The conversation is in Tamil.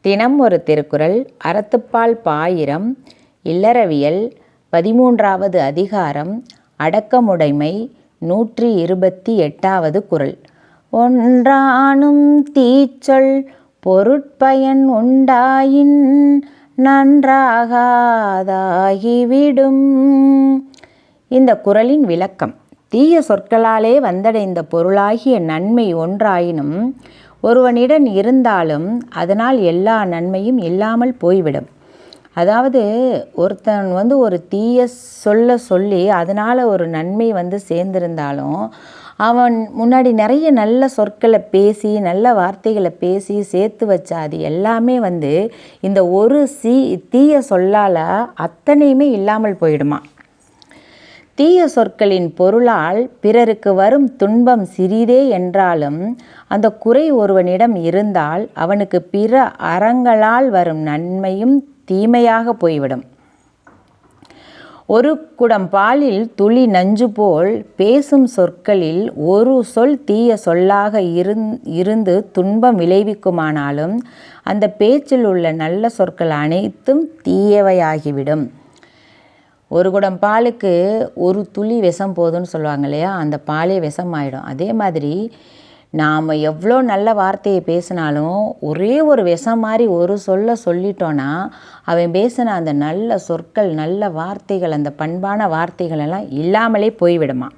தினம் ஒரு திருக்குறள் அறத்துப்பால் பாயிரம் இல்லறவியல் பதிமூன்றாவது அதிகாரம் அடக்கமுடைமை நூற்றி இருபத்தி எட்டாவது குறள். ஒன்றானும் தீச்சொல் பொருட்பயன் உண்டாயின் நன்றாகாதாகிவிடும். இந்த குறளின் விளக்கம் தீய சொற்களாலே வந்தடைந்த பொருளாகிய நன்மை ஒன்றாயினும் ஒருவனிடம் இருந்தாலும் அதனால் எல்லா நன்மையும் இல்லாமல் போய்விடும். அதாவது ஒருத்தன் வந்து ஒரு தீய சொல்ல சொல்லி அதனால் ஒரு நன்மை வந்து சேர்ந்திருந்தாலும் அவன் முன்னாடி நிறைய நல்ல சொற்களை பேசி நல்ல வார்த்தைகளை பேசி சேர்த்து வச்ச அது எல்லாமே வந்து இந்த ஒரு சீ தீய சொல்லால் அத்தனையுமே இல்லாமல் போயிடுமா தீய சொற்களின் பொருளால் பிறருக்கு வரும் துன்பம் சிறிதே என்றாலும் அந்த குறை ஒருவனிடம் இருந்தால் அவனுக்கு பிற அறங்களால் வரும் நன்மையும் தீமையாக போய்விடும். ஒரு குடம் பாலில் துளி நஞ்சு போல் பேசும் சொற்களில் ஒரு சொல் தீய சொல்லாக இருந் இருந்து துன்பம் விளைவிக்குமானாலும் அந்த பேச்சில் உள்ள நல்ல சொற்கள் அனைத்தும் தீயவையாகிவிடும். ஒரு குடம் பாலுக்கு ஒரு துளி விஷம் போதும்னு சொல்லுவாங்க இல்லையா? அந்த பாலே விஷம் ஆகிடும் அதே மாதிரி நாம் எவ்வளோ நல்ல வார்த்தையை பேசினாலும் ஒரே ஒரு விஷம் மாதிரி ஒரு சொல்ல சொல்லிட்டோன்னா அவன் பேசின அந்த நல்ல சொற்கள் நல்ல வார்த்தைகள் அந்த பண்பான வார்த்தைகள் எல்லாம் இல்லாமலே போய்விடுமா